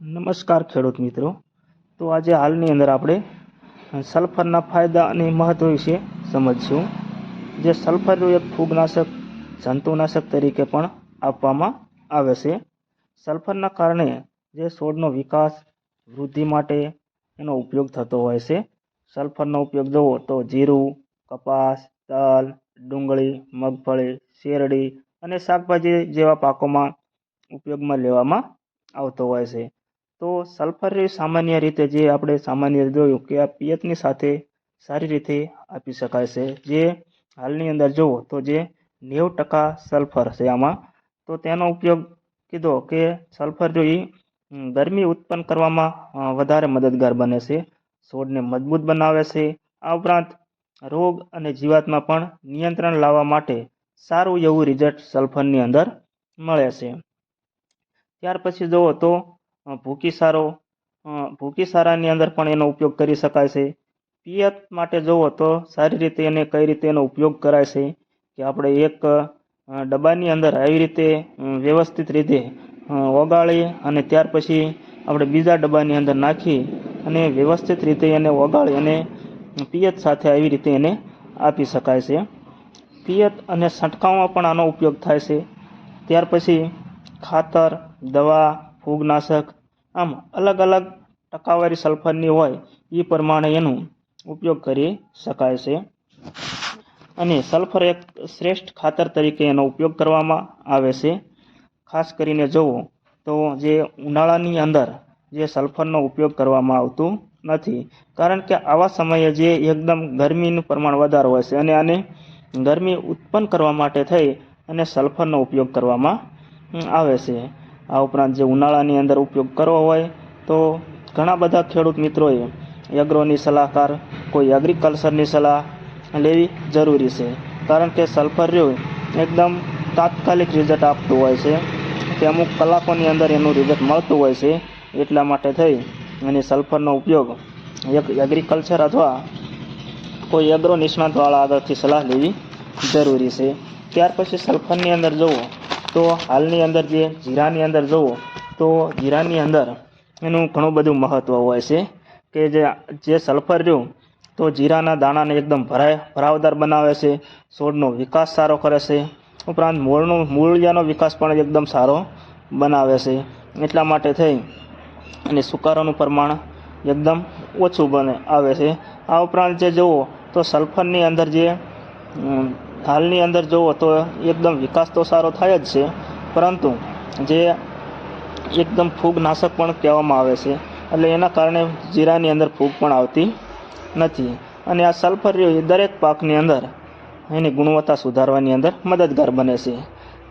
નમસ્કાર ખેડૂત મિત્રો. તો આજે હાલની અંદર આપણે સલ્ફરના ફાયદા અને મહત્વ વિશે સમજશું. જે સલ્ફર એક ફૂગનાશક, જંતુનાશક તરીકે પણ આપવામાં આવે છે. સલ્ફરના કારણે જે છોડનો વિકાસ, વૃદ્ધિ માટે એનો ઉપયોગ થતો હોય છે. સલ્ફરનો ઉપયોગ જોવો તો જીરું, કપાસ તલ ડુંગળી, મગફળી, શેરડી અને શાકભાજી જેવા પાકોમાં ઉપયોગમાં લેવામાં આવતો હોય છે. તો સલ્ફર સામાન્ય રીતે જે આપણે સામાન્ય જોયું કે આ પિયતની સાથે સારી રીતે આપી શકાય છે. જે હાલની અંદર જુઓ તો જે નેવું ટકા સલ્ફર છે આમાં. તો તેનો ઉપયોગ કીધો કે સલ્ફર જો એ ગરમી ઉત્પન્ન કરવામાં વધારે મદદગાર બને છે. છોડને મજબૂત બનાવે છે. આ ઉપરાંત રોગ અને જીવાતમાં પણ નિયંત્રણ લાવવા માટે સારું એવું રિઝલ્ટ સલ્ફરની અંદર મળે છે. ત્યાર પછી જુઓ તો ભૂકીસારો ભૂકીસારાની અંદર પણ એનો ઉપયોગ કરી શકાય છે. પિયત માટે જુઓ તો સારી રીતે એને કઈ રીતે એનો ઉપયોગ કરાય છે કે આપણે એક ડબ્બાની અંદર આવી રીતે વ્યવસ્થિત રીતે ઓગાળી અને ત્યાર પછી આપણે બીજા ડબ્બાની અંદર નાખી અને વ્યવસ્થિત રીતે એને ઓગાળી અને પિયત સાથે આવી રીતે એને આપી શકાય છે. પિયત અને છંટકાવમાં પણ આનો ઉપયોગ થાય છે. ત્યાર પછી ખાતર, દવા, ફૂગનાશક આમ અલગ અલગ ટકાવારી સલ્ફરની હોય એ પ્રમાણે એનો ઉપયોગ કરી શકાય છે. અને સલ્ફર એક શ્રેષ્ઠ ખાતર તરીકે એનો ઉપયોગ કરવામાં આવે છે. ખાસ કરીને જુઓ તો જે ઉનાળાની અંદર જે સલ્ફરનો ઉપયોગ કરવામાં આવતું નથી. કારણ કે આવા સમયે જે એકદમ ગરમીનું પ્રમાણ વધારે હોય છે અને આને ગરમી ઉત્પન્ન કરવા માટે થઈ અને સલ્ફરનો ઉપયોગ કરવામાં આવે છે. આ ઉપરાંત જે ઉનાળાની અંદર ઉપયોગ કરવો હોય, તો ઘણા બધા ખેડૂત મિત્રોએ એગ્રોની સલાહકાર, કોઈ એગ્રીકલ્ચરની સલાહ લેવી જરૂરી છે. કારણ કે સલ્ફર રહ્યું એકદમ તાત્કાલિક રિઝલ્ટ આપતું હોય છે. કે અમુક કલાકોની અંદર એનું રિઝલ્ટ મળતું હોય છે, એટલા માટે થઈ. અને સલ્ફરનો ઉપયોગ એક એગ્રીકલ્ચર અથવા કોઈ એગ્રો નિષ્ણાતવાળા આગળથી સલાહ લેવી જરૂરી છે. ત્યાર પછી સલ્ફરની અંદર જુઓ તો હાલની અંદર જે જીરાની અંદર જુઓ તો જીરાની અંદર એનું ઘણું બધું મહત્ત્વ હોય છે કે જે જે સલ્ફર રહ્યું તો જીરાના દાણાને એકદમ ભરાય, ભરાવદાર બનાવે છે, છોડનો વિકાસ સારો કરે છે, ઉપરાંત મૂળનો, મૂળિયાનો વિકાસ પણ એકદમ સારો બનાવે છે. એટલા માટે થઈ અને સુકારોનું પ્રમાણ એકદમ ઓછું બને, આવે છે. આ ઉપરાંત જે જુઓ તો સલ્ફરની અંદર જે હાલની અંદર જુઓ તો એકદમ વિકાસ તો સારો થાય જ છે, પરંતુ જે એકદમ ફૂગનાશક પણ કહેવામાં આવે છે, એટલે એના કારણે જીરાની અંદર ફૂગ પણ આવતી નથી. અને આ સલ્ફર એ દરેક પાકની અંદર એની ગુણવત્તા સુધારવાની અંદર મદદગાર બને છે.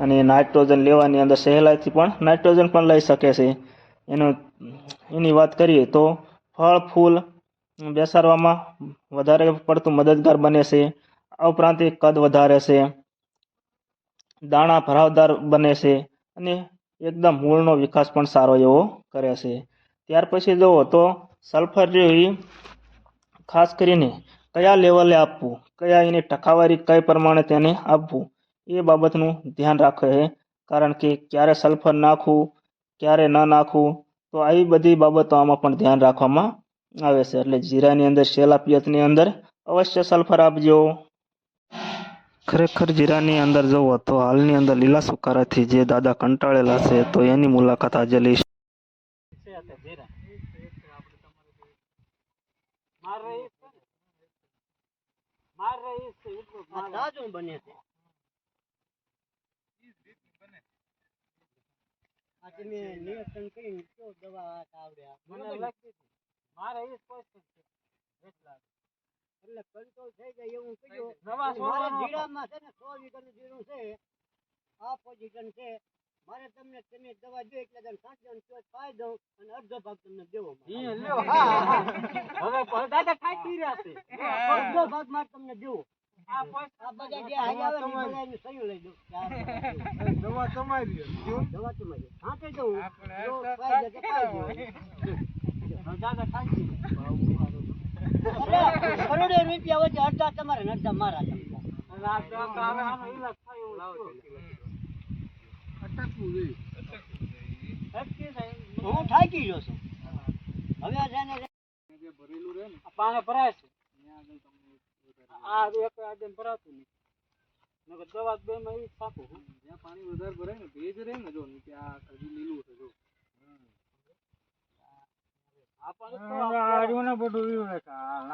અને નાઇટ્રોજન લેવાની અંદર સહેલાઈથી પણ નાઇટ્રોજન પણ લઈ શકે છે. એનો, એની વાત કરીએ તો ફળ, ફૂલ બેસાડવામાં વધારે પડતું મદદગાર બને છે. આ ઉપરાંત એ કદ વધારે છે. દાણા ભરાવદાર બને છે અને એકદમ મૂળનો વિકાસ પણ સારો એવો કરે છે. ત્યાર પછી જુઓ તો સલ્ફર જે ખાસ કરીને કયા લેવલે આપવું, કયા એની ટકાવારી કઈ પ્રમાણે તેને આપવું, એ બાબતનું ધ્યાન રાખે છે. કારણ કે ક્યારે સલ્ફર નાખવું, ક્યારે ન નાખવું, તો આવી બધી બાબતો આમાં પણ ધ્યાન રાખવામાં આવે છે. એટલે જીરાની અંદર, શેલા પિયતની અંદર અવશ્ય સલ્ફર આપજો. ખરેખર જીરાની અંદર જુઓ તો હાલની અંદર લીલા સુકારાથી જે દાદા કંટાળેલા છે તો એની મુલાકાત આજે લઈશ? એટલે કંટ્રોલ થઈ જાય એવું સો મારે જીરામાં છે ને સો વીઘાનું જીરું છે. આ પોઝિશન છે. મારે તમને તમે દવા જો એટલે તમે સાંજે અને પાઈ દઉં અને અડધો ભાગ તમને દેવો. હવે દાદા થાકી રહ્યા છે. અડધો ભાગ મારે તમને દેવો. આ આ આ દવા તમારી દવા તમારી. સાંજે દઉં જો પાઈ દે તો પાઈ દઉં હવે દાદા થાકી ગયા. રૂપિયા અડધા તમારે ને અડધા મારા એવું. હું થાકી ગયો છું. હવે આ ને પાણી ભરાય છે. આ એક આજે ભરાતું નહીં. નકર દવા બે માં છાપું જ્યાં પાણી વધારે ભરાય ને ભેજ રહે ને જો નીચે આ હજી લીલું છે જો. આ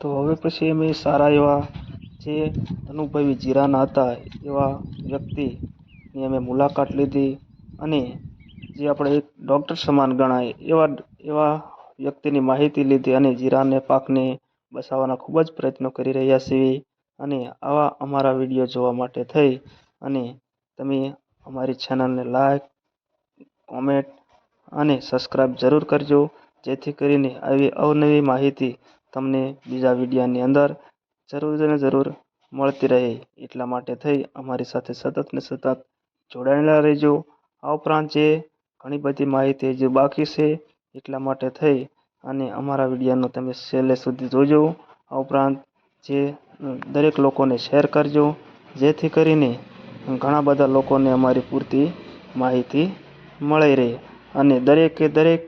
તો હવે પછી અમે સારા એવા જે અનુભવી જીરાના હતા એવા વ્યક્તિની અમે મુલાકાત લીધી અને જે આપણે એક ડૉક્ટર સમાન ગણાય એવા એવા વ્યક્તિની માહિતી લીધી અને જીરાને પાકને બચાવવાના ખૂબ જ પ્રયત્નો કરી રહ્યા છીએ અને આવા અમારા વીડિયો જોવા માટે થઈ અને તમે અમારી ચેનલને લાઈક કોમેન્ટ અને સબસ્ક્રાઈબ જરૂર કરજો. જેથી કરીને આવી અવનવી માહિતી તમને બીજા વિડીયાની અંદર જરૂર ને જરૂર મળતી રહે. એટલા માટે થઈ અમારી સાથે સતત ને સતત જોડાયેલા રહેજો. આ ઉપરાંત જે ઘણી બધી માહિતી જે બાકી છે, એટલા માટે થઈ અને અમારા વિડીયાનો તમે છેલ્લે સુધી જોજો. આ ઉપરાંત જે દરેક લોકોને શેર કરજો, જેથી કરીને ઘણા બધા લોકોને અમારી પૂરતી માહિતી મળી રહે. અને દરેકે દરેક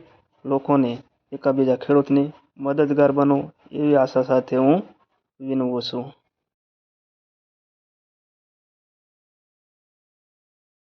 લોકોને એકબીજા ખેડૂતની મદદગાર બનો એવી આશા સાથે હું વિનવું છું.